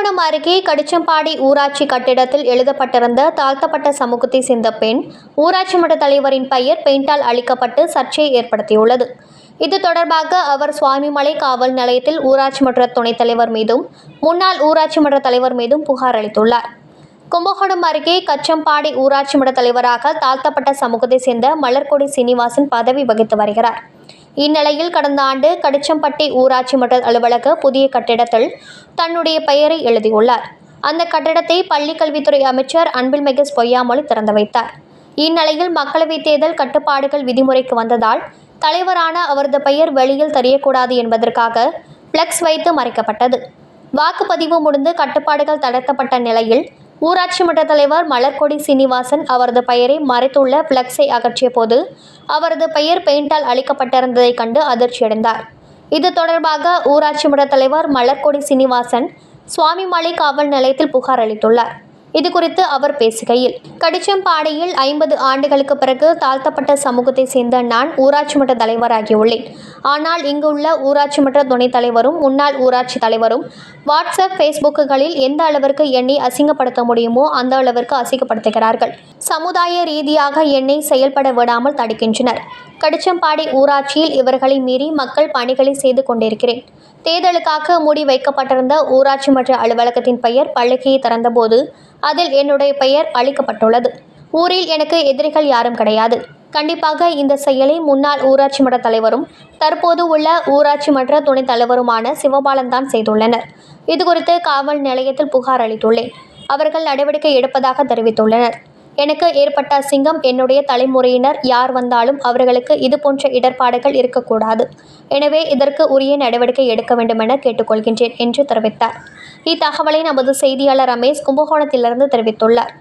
கும்பகோணம் அருகே கடிச்சம்பாடி ஊராட்சி கட்டிடத்தில் எழுதப்பட்டிருந்த தாழ்த்தப்பட்ட சமூகத்தை சேர்ந்த பெண் ஊராட்சி மன்ற தலைவரின் பெயர் பெயிண்டால் அளிக்கப்பட்டு சர்ச்சையை ஏற்படுத்தியுள்ளது. இது தொடர்பாக அவர் சுவாமிமலை காவல் நிலையத்தில் ஊராட்சி மன்ற துணைத் தலைவர் மீதும் முன்னாள் ஊராட்சி மன்ற தலைவர் மீதும் புகார் அளித்துள்ளார். கும்பகோணம் அருகே கச்சம்பாடி ஊராட்சி மன்ற தலைவராக தாழ்த்தப்பட்ட சமூகத்தை சேர்ந்த மலர்கொடி சீனிவாசன் பதவி வகித்து வருகிறார். இந்நிலையில் கடந்த ஆண்டு கடிச்சம்பட்டி ஊராட்சி மன்ற அலுவலக புதிய கட்டிடத்தில் தன்னுடைய பெயரை எழுதியுள்ளார். அந்த கட்டிடத்தை பள்ளிக்கல்வித்துறை அமைச்சர் அன்பில் மெகஸ் பொய்யாமொழி திறந்து வைத்தார். இந்நிலையில் மக்களவைத் தேர்தல் கட்டுப்பாடுகள் விதிமுறைக்கு வந்ததால் தலைவரான அவரது பெயர் வெளியில் தெரியக்கூடாது என்பதற்காக பிளக்ஸ் வைத்து மறைக்கப்பட்டது. வாக்குப்பதிவு முடிந்து கட்டுப்பாடுகள் தளர்த்தப்பட்ட நிலையில் ஊராட்சி மன்ற தலைவர் மலர்கொடி சீனிவாசன் அவரது பெயரை மறைத்துள்ள பிளக்ஸை அகற்றிய போது அவரது பெயர் பெயிண்டால் அளிக்கப்பட்டிருந்ததைக் கண்டு அதிர்ச்சியடைந்தார். இது தொடர்பாக ஊராட்சி மன்ற தலைவர் மலர்கொடி சீனிவாசன் சுவாமிமலை காவல் நிலையத்தில் புகார் அளித்துள்ளார். இதுகுறித்து அவர் பேசுகையில் கடிச்சம்பாடியில் ஐம்பது ஆண்டுகளுக்கு பிறகு தாழ்த்தப்பட்ட சமூகத்தை சேர்ந்த நான் ஊராட்சி மன்ற தலைவராகியுள்ளேன். ஆனால் இங்கு உள்ள ஊராட்சி மன்ற துணைத் தலைவரும் முன்னாள் ஊராட்சி தலைவரும் வாட்ஸ்அப் ஃபேஸ்புக்குகளில் எந்த அளவிற்கு என்னை அசிங்கப்படுத்த முடியுமோ அந்த அளவிற்கு அசிங்கப்படுத்துகிறார்கள். சமுதாய ரீதியாக என்னை செயல்பட விடாமல் தடுக்கின்றனர். கடிச்சம்பாடி ஊராட்சியில் இவர்களை மீறி மக்கள் பணிகளை செய்து கொண்டிருக்கிறேன். தேர்தலுக்காக மூடி வைக்கப்பட்டிருந்த ஊராட்சி மன்ற அலுவலகத்தின் பெயர் பள்ளிகையை திறந்தபோது அதில் என்னுடைய பெயர் அளிக்கப்பட்டுள்ளது. ஊரில் எனக்கு எதிரிகள் யாரும் கிடையாது. கண்டிப்பாக இந்த செயலை முன்னாள் ஊராட்சி மன்ற தலைவரும் தற்போது உள்ள ஊராட்சி மன்ற துணைத் தலைவருமான சிவபாலன் தான் செய்துள்ளனர். இதுகுறித்து காவல் நிலையத்தில் புகார் அளித்துள்ளேன். அவர்கள் நடவடிக்கை எடுப்பதாக தெரிவித்துள்ளனர். எனக்கு ஏற்பட்ட சிங்கம் என்னுடைய தலைமுறையினர் யார் வந்தாலும் அவர்களுக்கு இது போன்ற இடர்பாடுகள் இருக்கக்கூடாது. எனவே இதற்கு உரிய நடவடிக்கை எடுக்க வேண்டுமென கேட்டுக்கொள்கின்றேன் என்று தெரிவித்தார். இத்தகவலை நமது செய்தியாளர் ரமேஷ் கும்பகோணத்திலிருந்து தெரிவித்துள்ளார்.